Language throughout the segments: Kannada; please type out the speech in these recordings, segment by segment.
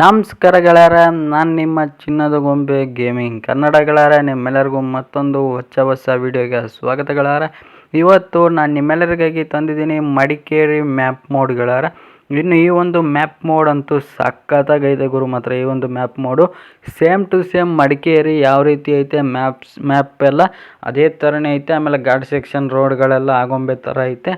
ನಮಸ್ಕಾರ ಗೆಳೆಯರ, ನಾನು ನಿಮ್ಮ ಚಿನ್ನದ ಗೊಂಬೆ ಗೇಮಿಂಗ್ ಕನ್ನಡ ಗೆಳೆಯರ, ನಿಮ್ಮೆಲ್ಲರಿಗೂ ಮತ್ತೊಂದು ಹೊಸ ಹೊಸ ವಿಡಿಯೋಗೆ ಸ್ವಾಗತ ಗೆಳೆಯರ. ಇವತ್ತು ನಾನು ನಿಮ್ಮೆಲ್ಲರಿಗಾಗಿ ತಂದಿದ್ದೀನಿ ಮಡಿಕೇರಿ ಮ್ಯಾಪ್ ಮೋಡ್ ಗೆಳೆಯರ. ಇನ್ನು ಈ ಒಂದು ಮ್ಯಾಪ್ ಮೋಡ್ ಅಂತೂ ಸಖತ್ತಾಗೈತೆ ಗುರು ಮಾತ್ರ. ಈ ಒಂದು map mode same to same Madikeri ಯಾವ ರೀತಿ ಐತೆ ಮ್ಯಾಪ್ಸ್ ಮ್ಯಾಪ್ ಎಲ್ಲ ಅದೇ ಥರನೇ ಐತೆ. ಆಮೇಲೆ ಘಾಟ್ ಸೆಕ್ಷನ್ ರೋಡ್ಗಳೆಲ್ಲ ಆಗೊಂಬೆ ಥರ ಐತೆ.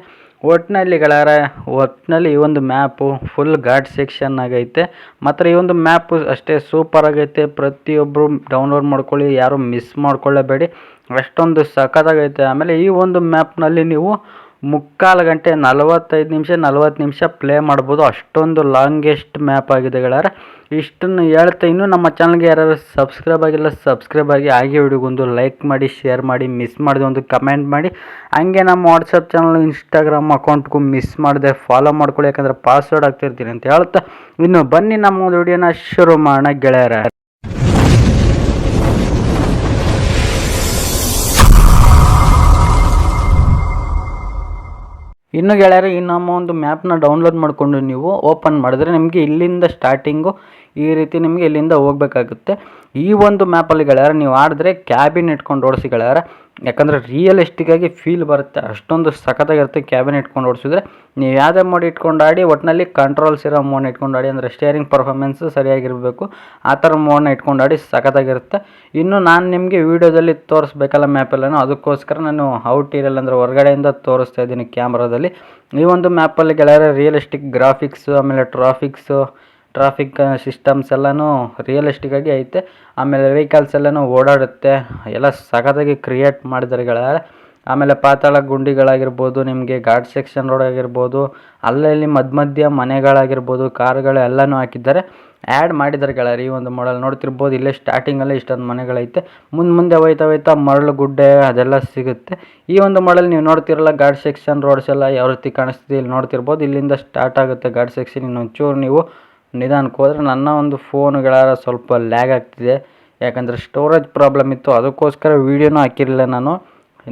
ಒಟ್ಟಿನಲ್ಲಿ ಗೆಳೆಯರ ಒಟ್ಟಿನಲ್ಲಿ ಈ ಒಂದು ಮ್ಯಾಪು ಫುಲ್ ಘಾಟ್ ಸೆಕ್ಷನ್ ಆಗೈತೆ. ಮಾತ್ರ ಈ ಒಂದು ಮ್ಯಾಪು ಅಷ್ಟೇ ಸೂಪರ್ ಆಗೈತೆ. ಪ್ರತಿಯೊಬ್ಬರು ಡೌನ್ಲೋಡ್ ಮಾಡ್ಕೊಳ್ಳಿ, ಯಾರು ಮಿಸ್ ಮಾಡ್ಕೊಳ್ಳಬೇಡಿ. ಅಷ್ಟೊಂದು ಸಖತ್ತಾಗೈತೆ. ಆಮೇಲೆ ಈ ಒಂದು ಮ್ಯಾಪ್ನಲ್ಲಿ ನೀವು ಮುಕ್ಕಾಲು ಗಂಟೆ ನಲವತ್ತೈದು ನಿಮಿಷ, ನಲವತ್ತು ನಿಮಿಷ ಪ್ಲೇ ಮಾಡ್ಬೋದು. ಅಷ್ಟೊಂದು ಲಾಂಗೆಸ್ಟ್ ಮ್ಯಾಪ್ ಆಗಿದೆ ಗೆಳೆಯರ ಇಷ್ಟನ್ನು ಹೇಳ್ತಾ ಇನ್ನೂ ನಮ್ಮ ಚಾನಲ್ಗೆ ಯಾರು ಸಬ್ಸ್ಕ್ರೈಬ್ ಆಗಿಲ್ಲ ಸಬ್ಸ್ಕ್ರೈಬ್ ಆಗಿ, ಹಾಗೆ ವಿಡಿಯೋಗೊಂದು ಲೈಕ್ ಮಾಡಿ ಶೇರ್ ಮಾಡಿ ಮಿಸ್ ಮಾಡಿದೆ ಒಂದು ಕಮೆಂಟ್ ಮಾಡಿ. ಹಂಗೆ ನಮ್ಮ ವಾಟ್ಸಪ್ ಚಾನಲ್ ಇನ್ಸ್ಟಾಗ್ರಾಮ್ ಅಕೌಂಟ್ಗೂ ಮಿಸ್ ಮಾಡಿದೆ. ಫಾಲೋ ಮಾಡ್ಕೊಳ್ಳಿ, ಯಾಕಂದರೆ ಪಾಸ್ವರ್ಡ್ ಆಗ್ತಿರ್ತೀನಿ ಅಂತ ಹೇಳ್ತಾ. ಇನ್ನು ಬನ್ನಿ, ನಮ್ಮ ಒಂದು ವಿಡಿಯೋನ ಶುರು ಮಾಡೋಣ ಗೆಳೆಯರ. ಇನ್ನು ಗೆಳೆಯರೆ ಈ ನಮ್ಮ ಒಂದು ಮ್ಯಾಪ್ನ ಡೌನ್ಲೋಡ್ ಮಾಡಿಕೊಂಡು ನೀವು ಓಪನ್ ಮಾಡಿದ್ರೆ ನಿಮಗೆ ಇಲ್ಲಿಂದ ಸ್ಟಾರ್ಟಿಂಗು ಈ ರೀತಿ ನಿಮಗೆ ಇಲ್ಲಿಂದ ಹೋಗ್ಬೇಕಾಗುತ್ತೆ. ಈ ಒಂದು ಮ್ಯಾಪಲ್ಲಿ ಗೆಳೆಯರ, ನೀವು ಆಡಿದ್ರೆ ಕ್ಯಾಬಿನ್ ಇಟ್ಕೊಂಡು ಓಡಿಸಿ ಗೆಳೆಯರ ಯಾಕಂದರೆ ರಿಯಲಿಸ್ಟಿಕ್ಕಾಗಿ ಫೀಲ್ ಬರುತ್ತೆ. ಅಷ್ಟೊಂದು ಸಖತ್ತಾಗಿರುತ್ತೆ ಕ್ಯಾಬಿನ್ ಇಟ್ಕೊಂಡು ಓಡಿಸಿದ್ರೆ. ನೀವು ಯಾವುದೇ ಮೋಡ್ ಇಟ್ಕೊಂಡು ಆಡಿ ಒಟ್ಟಿನಲ್ಲಿ ಕಂಟ್ರೋಲ್ಸ್ ಇರೋ ಮೋಡ್ನ ಇಟ್ಕೊಂಡು ಆಡಿ, ಅಂದರೆ ಸ್ಟೇರಿಂಗ್ ಪರ್ಫಾರ್ಮೆನ್ಸು ಸರಿಯಾಗಿರಬೇಕು. ಆ ಥರ ಮೋಡ್ನ ಇಟ್ಕೊಂಡು ಆಡಿ ಸಖತ್ತಾಗಿರುತ್ತೆ. ಇನ್ನು ನಾನು ನಿಮಗೆ ವೀಡಿಯೋದಲ್ಲಿ ತೋರಿಸ್ಬೇಕಲ್ಲ ಮ್ಯಾಪೆಲ್ಲನೂ ಅದಕ್ಕೋಸ್ಕರ ನಾನು ಔಟ್ ಇರಲ್ಲ ಅಂದರೆ ಹೊರಗಡೆಯಿಂದ ತೋರಿಸ್ತಾ ಇದ್ದೀನಿ ಕ್ಯಾಮ್ರಾದಲ್ಲಿ ಈ ಒಂದು ಮ್ಯಾಪಲ್ಲಿ ಗೆಳೆಯರ ರಿಯಲಿಸ್ಟಿಕ್ ಗ್ರಾಫಿಕ್ಸು ಆಮೇಲೆ ಟ್ರಾಫಿಕ್ಸು ಟ್ರಾಫಿಕ್ ಸಿಸ್ಟಮ್ಸ್ ಎಲ್ಲನೂ ರಿಯಲಿಸ್ಟಿಕ್ಕಾಗಿ ಐತೆ. ಆಮೇಲೆ ವೆಹಿಕಲ್ಸ್ ಎಲ್ಲನೂ ಓಡಾಡುತ್ತೆ. ಎಲ್ಲ ಸಖತ್ತಾಗಿ ಕ್ರಿಯೇಟ್ ಮಾಡಿದ್ದಾರೆ ಆಮೇಲೆ ಪಾತಾಳ ಗುಂಡಿಗಳಾಗಿರ್ಬೋದು, ನಿಮಗೆ ಘಾಟ್ ಸೆಕ್ಷನ್ ರೋಡ್ ಆಗಿರ್ಬೋದು, ಅಲ್ಲಲ್ಲಿ ಮಧ್ಯ ಮಧ್ಯ ಮನೆಗಳಾಗಿರ್ಬೋದು, ಕಾರ್ಗಳು ಎಲ್ಲನೂ ಹಾಕಿದ್ದಾರೆ. ಆ್ಯಡ್ ಮಾಡಿದ್ದಾರೆ ಗೆಳೆಯರೆ ಈ ಒಂದು ಮಾಡಲ್ ನೋಡ್ತಿರ್ಬೋದು. ಇಲ್ಲೇ ಸ್ಟಾರ್ಟಿಂಗಲ್ಲೇ ಇಷ್ಟೊಂದು ಮನೆಗಳೈತೆ. ಮುಂದೆ ಮುಂದೆ ಹೋಯ್ತಾ ಹೋಯ್ತಾ ಮರಳು ಗುಡ್ಡೆ ಅದೆಲ್ಲ ಸಿಗುತ್ತೆ. ಈ ಒಂದು ಮಾಡಲ್ ನೀವು ನೋಡ್ತಿರಲ್ಲ ಘಾಟ್ ಸೆಕ್ಷನ್ ರೋಡ್ಸ್ ಎಲ್ಲ ಯಾವ ರೀತಿ ಕಾಣಿಸ್ತಿದೆ ಇಲ್ಲಿ ನೋಡ್ತಿರ್ಬೋದು. ಇಲ್ಲಿಂದ ಸ್ಟಾರ್ಟ್ ಆಗುತ್ತೆ ಘಾಟ್ ಸೆಕ್ಷನ್ ಇನ್ನೊಂಚೂರು ನೀವು ನಿಧಾನಕ್ಕೆ ಹೋದರೆ ನನ್ನ ಒಂದು ಫೋನ್ಗಳ ಸ್ವಲ್ಪ ಲ್ಯಾಗ್ ಆಗ್ತಿದೆ. ಯಾಕಂದರೆ ಸ್ಟೋರೇಜ್ ಪ್ರಾಬ್ಲಮ್ ಇತ್ತು. ಅದಕ್ಕೋಸ್ಕರ ವೀಡಿಯೋನೂ ಹಾಕಿರಲಿಲ್ಲ ನಾನು.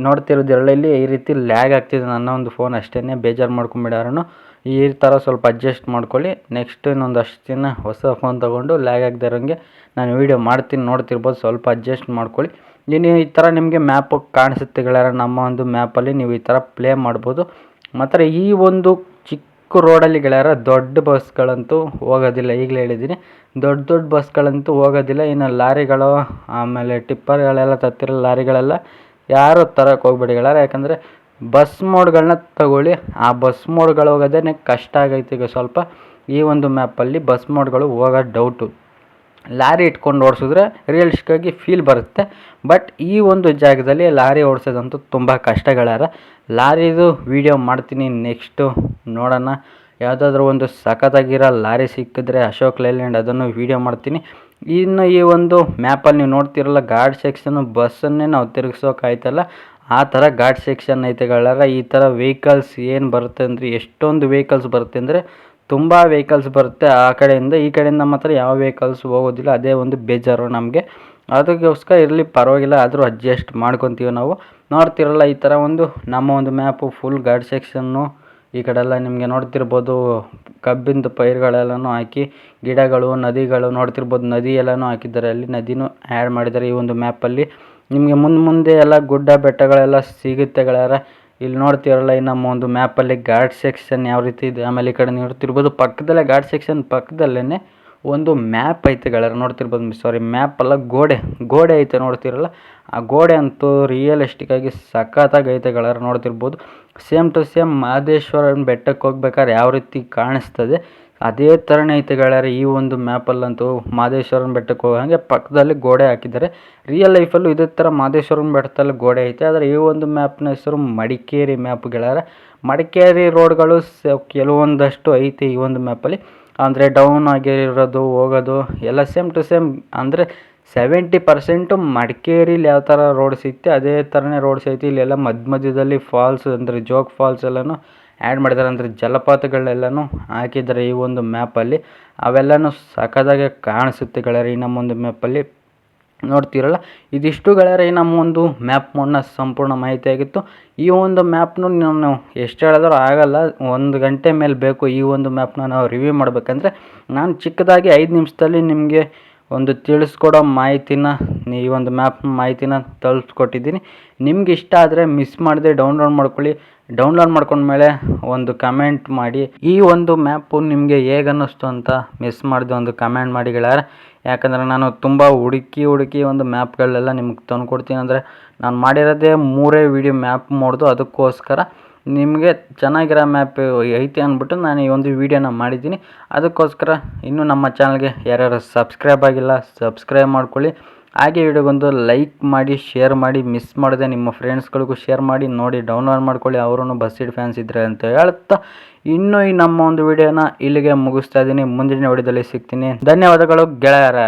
ನೋಡ್ತಿರೋದು ಇಲ್ಲಿ ಈ ರೀತಿ ಲ್ಯಾಗ್ ಆಗ್ತಿದೆ ನನ್ನ ಒಂದು ಫೋನ್ ಅಷ್ಟೇ ಬೇಜಾರು ಮಾಡ್ಕೊಂಬಿಡಾರನು ಈ ಥರ ಸ್ವಲ್ಪ ಅಡ್ಜಸ್ಟ್ ಮಾಡ್ಕೊಳ್ಳಿ. ನೆಕ್ಸ್ಟ್ ಇನ್ನೊಂದು ಅಷ್ಟು ದಿನ ಹೊಸ ಫೋನ್ ತೊಗೊಂಡು ಲ್ಯಾಗ್ ಆಗದೆ ಇರೋಂಗೆ ನಾನು ವೀಡಿಯೋ ಮಾಡ್ತೀನಿ. ನೋಡ್ತಿರ್ಬೋದು, ಸ್ವಲ್ಪ ಅಡ್ಜಸ್ಟ್ ಮಾಡ್ಕೊಳ್ಳಿ. ಇನ್ನು ಈ ಥರ ನಿಮಗೆ ಮ್ಯಾಪು ಕಾಣಿಸುತ್ತೆ ಗೆಳೆಯರ, ನಮ್ಮ ಒಂದು ಮ್ಯಾಪಲ್ಲಿ ನೀವು ಈ ಥರ ಪ್ಲೇ ಮಾಡ್ಬೋದು. ಮಾತ್ರ ಈ ಒಂದು ಚಿಕ್ಕ ರೋಡಲ್ಲಿ ಗೆಳೆಯರ ದೊಡ್ಡ ಬಸ್ಗಳಂತೂ ಹೋಗೋದಿಲ್ಲ, ಈಗಲೇ ಹೇಳಿದ್ದೀನಿ. ದೊಡ್ಡ ದೊಡ್ಡ ಬಸ್ಗಳಂತೂ ಹೋಗೋದಿಲ್ಲ, ಇನ್ನು ಲಾರಿಗಳು, ಆಮೇಲೆ ಟಿಪ್ಪರ್ಗಳೆಲ್ಲ ತತ್ತಿರೋ ಲಾರಿಗಳೆಲ್ಲ ಯಾರು ತರಕ್ಕೆ ಹೋಗ್ಬೇಡಿ ಗೆಳೆಯರ. ಯಾಕಂದರೆ ಬಸ್ ಮೋಡ್ಗಳನ್ನ ತಗೊಳ್ಳಿ. ಆ ಬಸ್ ಮೋಡ್ಗಳು ಹೋಗೋದೇ ಕಷ್ಟ ಆಗೈತೆ ಈಗ ಸ್ವಲ್ಪ. ಈ ಒಂದು ಮ್ಯಾಪಲ್ಲಿ ಬಸ್ ಮೋಡ್ಗಳು ಹೋಗೋದು ಡೌಟು. ಲಾರಿ ಇಟ್ಕೊಂಡು ಓಡಿಸಿದ್ರೆ ರಿಯಲಿಸ್ಟಿಕ್ಕಾಗಿ ಫೀಲ್ ಬರುತ್ತೆ. ಬಟ್ ಈ ಒಂದು ಜಾಗದಲ್ಲಿ ಲಾರಿ ಓಡಿಸೋದಂತೂ ತುಂಬ ಕಷ್ಟಗಳಾರ ಲಾರಿದು ವೀಡಿಯೋ ಮಾಡ್ತೀನಿ ನೆಕ್ಸ್ಟು ನೋಡೋಣ. ಯಾವುದಾದ್ರೂ ಒಂದು ಸಖತ್ತಾಗಿರೋ ಲಾರಿ ಸಿಕ್ಕಿದ್ರೆ ಅಶೋಕ್ ಲೈಲ್ಯಾಂಡ್ ಅದನ್ನು ವೀಡಿಯೋ ಮಾಡ್ತೀನಿ. ಇನ್ನು ಈ ಒಂದು ಮ್ಯಾಪಲ್ಲಿ ನೀವು ನೋಡ್ತಿರಲ್ಲ ಗಾರ್ಡ್ ಸೆಕ್ಷನ್ನು ಬಸ್ಸನ್ನೇ ನಾವು ತಿರುಗಿಸೋಕಾಯ್ತಲ್ಲ? ಆ ಥರ ಘಾಟ್ ಸೆಕ್ಷನ್ ಐತೆಗಳಾರ ಈ ಥರ ವೆಹಿಕಲ್ಸ್ ಏನು ಬರುತ್ತೆ ಅಂದರೆ, ಎಷ್ಟೊಂದು ವೆಹಿಕಲ್ಸ್ ಬರುತ್ತೆ ಅಂದರೆ ತುಂಬ ವೆಹಿಕಲ್ಸ್ ಬರುತ್ತೆ ಆ ಕಡೆಯಿಂದ ಈ ಕಡೆಯಿಂದ ಮಾತ್ರ ಯಾವ ವೆಹಿಕಲ್ಸ್ ಹೋಗೋದಿಲ್ಲ, ಅದೇ ಒಂದು ಬೇಜಾರು ನಮಗೆ. ಅದಕ್ಕೋಸ್ಕರ ಇರಲಿ ಪರವಾಗಿಲ್ಲ, ಆದರೂ ಅಡ್ಜಸ್ಟ್ ಮಾಡ್ಕೊತೀವಿ ನಾವು. ನೋಡ್ತಿರಲ್ಲ ಈ ಥರ ಒಂದು ನಮ್ಮ ಒಂದು ಮ್ಯಾಪು ಫುಲ್ ಗಾಡ್ ಸೆಕ್ಷನ್ನು ಈ ಕಡೆ ಎಲ್ಲ ನಿಮಗೆ ನೋಡ್ತಿರ್ಬೋದು. ಕಬ್ಬಿಂದು ಪೈರುಗಳೆಲ್ಲನೂ ಹಾಕಿ, ಗಿಡಗಳು, ನದಿಗಳು ನೋಡ್ತಿರ್ಬೋದು. ನದಿ ಎಲ್ಲನೂ ಹಾಕಿದ್ದಾರೆ, ಅಲ್ಲಿ ನದಿನೂ ಆ್ಯಡ್ ಮಾಡಿದ್ದಾರೆ ಈ ಒಂದು ಮ್ಯಾಪಲ್ಲಿ ನಿಮಗೆ ಮುಂದೆ ಮುಂದೆ ಎಲ್ಲ ಗುಡ್ಡ ಬೆಟ್ಟಗಳೆಲ್ಲ ಸಿಗುತ್ತೆ ಇಲ್ಲಿ ನೋಡ್ತಿರಲ್ಲ ನಮ್ಮ ಒಂದು ಮ್ಯಾಪಲ್ಲಿ ಘಾಟ್ ಸೆಕ್ಷನ್ ಯಾವ ರೀತಿ ಇದೆ, ಆಮೇಲೆ ಈ ಕಡೆ ನೋಡ್ತಿರ್ಬೋದು, ಪಕ್ಕದಲ್ಲೇ ಘಾಟ್ ಸೆಕ್ಷನ್ ಪಕ್ಕದಲ್ಲೇ ಒಂದು ಮ್ಯಾಪ್ ಐತೆ ಗಳರ್ ನೋಡ್ತಿರ್ಬೋದು ಸಾರಿ ಮ್ಯಾಪ್ ಅಲ್ಲ ಗೋಡೆ ಗೋಡೆ ಐತೆ ನೋಡ್ತಿರಲ್ಲ, ಆ ಗೋಡೆ ಅಂತೂ ರಿಯಲಿಸ್ಟಿಕ್ಕಾಗಿ ಸಖತ್ತಾಗಿ ಐತೆ ಗೆಳೆಯರ ನೋಡ್ತಿರ್ಬೋದು. ಸೇಮ್ ಟು ಸೇಮ್ ಮಹದೇಶ್ವರನ ಬೆಟ್ಟಕ್ಕೆ ಹೋಗ್ಬೇಕಾದ್ರೆ ಯಾವ ರೀತಿ ಕಾಣಿಸ್ತದೆ ಅದೇ ಥರನೇ ಐತೆ ಗೆಳೆಯರೆ, ಈ ಒಂದು ಮ್ಯಾಪಲ್ಲಂತೂ ಮಹದೇಶ್ವರನ ಬೆಟ್ಟಕ್ಕೆ ಹೋಗೋ ಹಾಗೆ ಪಕ್ಕದಲ್ಲಿ ಗೋಡೆ ಹಾಕಿದ್ದಾರೆ. ರಿಯಲ್ ಲೈಫಲ್ಲೂ ಇದೇ ಥರ ಮಹದೇಶ್ವರನ ಬೆಟ್ಟದಲ್ಲಿ ಗೋಡೆ ಐತೆ. ಆದರೆ ಈ ಒಂದು ಮ್ಯಾಪ್ನ ಹೆಸರು ಮಡಿಕೇರಿ ಮ್ಯಾಪ್ ಗೆಳೆಯರೆ. ಮಡಿಕೇರಿ ರೋಡ್ಗಳು ಕೆಲವೊಂದಷ್ಟು ಐತೆ ಈ ಒಂದು ಮ್ಯಾಪಲ್ಲಿ ಅಂದರೆ ಡೌನ್ ಆಗಿರೋದು, ಹೋಗೋದು, ಎಲ್ಲ ಸೇಮ್ ಟು ಸೇಮ್ ಅಂದರೆ ಸೆವೆಂಟಿ ಪರ್ಸೆಂಟು ಮಡಿಕೇರಿಲಿ ಯಾವ ಥರ ರೋಡ್ಸ್ ಐತೆ, ಅದೇ ಥರನೇ ರೋಡ್ಸ್ ಐತಿ. ಇಲ್ಲೆಲ್ಲ ಮಧ್ಯ ಮಧ್ಯದಲ್ಲಿ ಫಾಲ್ಸ್ ಅಂದರೆ ಜೋಗ್ ಫಾಲ್ಸ್ ಎಲ್ಲನೂ ಆ್ಯಡ್ ಮಾಡಿದ್ದಾರೆ ಅಂದರೆ ಜಲಪಾತಗಳೆಲ್ಲನೂ ಹಾಕಿದ್ದಾರೆ ಈ ಒಂದು ಮ್ಯಾಪಲ್ಲಿ ಅವೆಲ್ಲನೂ ಸಖತ್ತಾಗಿ ಕಾಣಿಸುತ್ತೆ ಗೆಳೆಯರೆ ಈ ನಮ್ಮೊಂದು ಮ್ಯಾಪಲ್ಲಿ ನೋಡ್ತೀರಲ್ಲ, ಇದಿಷ್ಟು ನಮ್ಮ ಒಂದು ಮ್ಯಾಪ್ ಮೋಡ್ನ ಸಂಪೂರ್ಣ ಮಾಹಿತಿ ಆಗಿತ್ತು. ಈ ಒಂದು ಮ್ಯಾಪ್ನು ನಾನು ಎಷ್ಟು ಹೇಳಿದ್ರೂ ಆಗಲ್ಲ, ಒಂದು ಗಂಟೆ ಮೇಲೆ ಬೇಕು ಈ ಒಂದು ಮ್ಯಾಪ್ನ ನಾವು ರಿವ್ಯೂ ಮಾಡಬೇಕಂದ್ರೆ, ನಾನು ಚಿಕ್ಕದಾಗಿ ಐದು ನಿಮಿಷದಲ್ಲಿ ನಿಮಗೆ ಒಂದು ತಿಳಿಸ್ಕೊಡೋ ಮಾಹಿತಿನ ಈ ಒಂದು ಮ್ಯಾಪ್ ಮಾಹಿತಿನ ತಲುಪಿಸ್ಕೊಟ್ಟಿದ್ದೀನಿ ನಿಮ್ಗೆ ಇಷ್ಟ ಆದರೆ ಮಿಸ್ ಮಾಡದೆ ಡೌನ್ಲೋಡ್ ಮಾಡ್ಕೊಳ್ಳಿ. ಡೌನ್ಲೋಡ್ ಮಾಡ್ಕೊಂಡ್ಮೇಲೆ ಒಂದು ಕಮೆಂಟ್ ಮಾಡಿ. ಈ ಒಂದು ಮ್ಯಾಪು ನಿಮಗೆ ಹೇಗೆ ಅನ್ನಿಸ್ತು ಅಂತ ಮಿಸ್ ಮಾಡಿದೆ ಒಂದು ಕಮೆಂಟ್ ಮಾಡಿ ಗೆಳೆಯರೆ. ಯಾಕಂದರೆ ನಾನು ತುಂಬ ಹುಡುಕಿ ಹುಡುಕಿ ಒಂದು ಮ್ಯಾಪ್ಗಳೆಲ್ಲ ನಿಮ್ಗೆ ತಂದು ಕೊಡ್ತೀನಿ ಅಂದರೆ ನಾನು ಮಾಡಿರೋದೇ ಮೂರೇ ವಿಡಿಯೋ ಮ್ಯಾಪ್ ಮಾಡೋದು ಅದಕ್ಕೋಸ್ಕರ ನಿಮಗೆ ಚೆನ್ನಾಗಿರೋ ಮ್ಯಾಪ್ ಐತೆ ಅಂದ್ಬಿಟ್ಟು ನಾನು ಈ ಒಂದು ವೀಡಿಯೋನ ಮಾಡಿದ್ದೀನಿ. ಅದಕ್ಕೋಸ್ಕರ ಇನ್ನೂ ನಮ್ಮ ಚಾನಲ್ಗೆ ಯಾರ್ಯಾರು ಸಬ್ಸ್ಕ್ರೈಬ್ ಆಗಿಲ್ಲ, ಸಬ್ಸ್ಕ್ರೈಬ್ ಮಾಡ್ಕೊಳ್ಳಿ. ಹಾಗೆ ವಿಡಿಯೋಗೊಂದು ಲೈಕ್ ಮಾಡಿ, ಶೇರ್ ಮಾಡಿ, ಮಿಸ್ ಮಾಡದೆ ನಿಮ್ಮ ಫ್ರೆಂಡ್ಸ್ಗಳಿಗೂ ಶೇರ್ ಮಾಡಿ, ನೋಡಿ, ಡೌನ್ಲೋಡ್ ಮಾಡ್ಕೊಳ್ಳಿ. ಅವರೂ ಬಸ್ಸಿಡ್ ಫ್ಯಾನ್ಸ್ ಇದ್ದರೆ ಅಂತ ಹೇಳ್ತಾ ಇನ್ನೂ ಈ ನಮ್ಮ ಒಂದು ವಿಡಿಯೋನ ಇಲ್ಲಿಗೆ ಮುಗಿಸ್ತಾ ಇದ್ದೀನಿ. ಮುಂದಿನ ವಿಡಿಯೋದಲ್ಲಿ ಸಿಗ್ತೀನಿ. ಧನ್ಯವಾದಗಳು ಗೆಳೆಯರ.